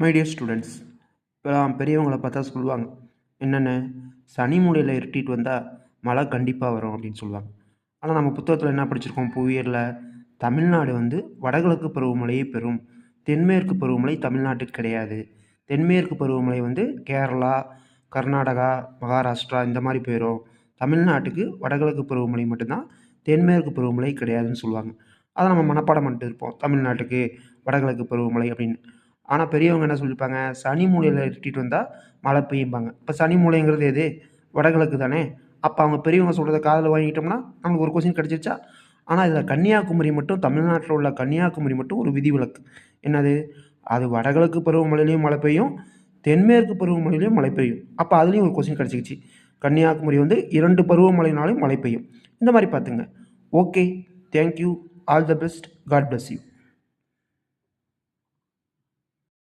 My dear students இப்போலாம் பெரியவங்களை பார்த்தா சொல்லுவாங்க என்னென்ன? சனி மூலையில் இருட்டிட்டு வந்தால் மழை கண்டிப்பாக வரும் அப்படின்னு சொல்லுவாங்க. ஆனால் நம்ம புத்தகத்தில் என்ன படிச்சிருக்கோம்? புவியரில் தமிழ்நாடு வந்து வடகிழக்கு பருவமழையே பெறும். தென்மேற்கு பருவமழை தமிழ்நாட்டுக்கு கிடையாது. தென்மேற்கு பருவமழை வந்து கேரளா கர்நாடகா மகாராஷ்டிரா இந்த மாதிரி போயிடும் தமிழ்நாட்டுக்கு வடகிழக்கு பருவமழை மட்டும்தான் தென்மேற்கு பருவமழை கிடையாதுன்னு சொல்லுவாங்க. அதை நம்ம மனப்பாடம் பண்ணிட்டு இருப்போம் தமிழ்நாட்டுக்கு வடகிழக்கு பருவமழை அப்படின்னு. ஆனால் பெரியவங்க என்ன சொல்லியிருப்பாங்க சனி மூலையில் இருட்டிட்டு வந்தால் மழை பெய்யும்பாங்க. இப்போ சனி மூலைங்கிறது எது? வடகிழக்கு தானே? அப்போ அவங்க பெரியவங்க சொல்கிறத காதில் வாங்கிட்டோம்னா நமக்கு ஒரு கொஸ்டின் கிடச்சிருச்சா? ஆனால் இதில் கன்னியாகுமரி மட்டும் தமிழ்நாட்டில் உள்ள கன்னியாகுமரி மட்டும் ஒரு விதிவிலக்கு. என்னது? அது வடகிழக்கு பருவமழையிலையும் மழை பெய்யும் தென்மேற்கு பருவமழையிலையும் மழை பெய்யும். அப்போ அதுலேயும் ஒரு கொஸ்டின் கிடச்சிக்கிச்சு கன்னியாகுமரி வந்து இரண்டு பருவமழைனாலும் மழை பெய்யும். இந்த மாதிரி பார்த்துங்க. Okay thank you all the best God bless you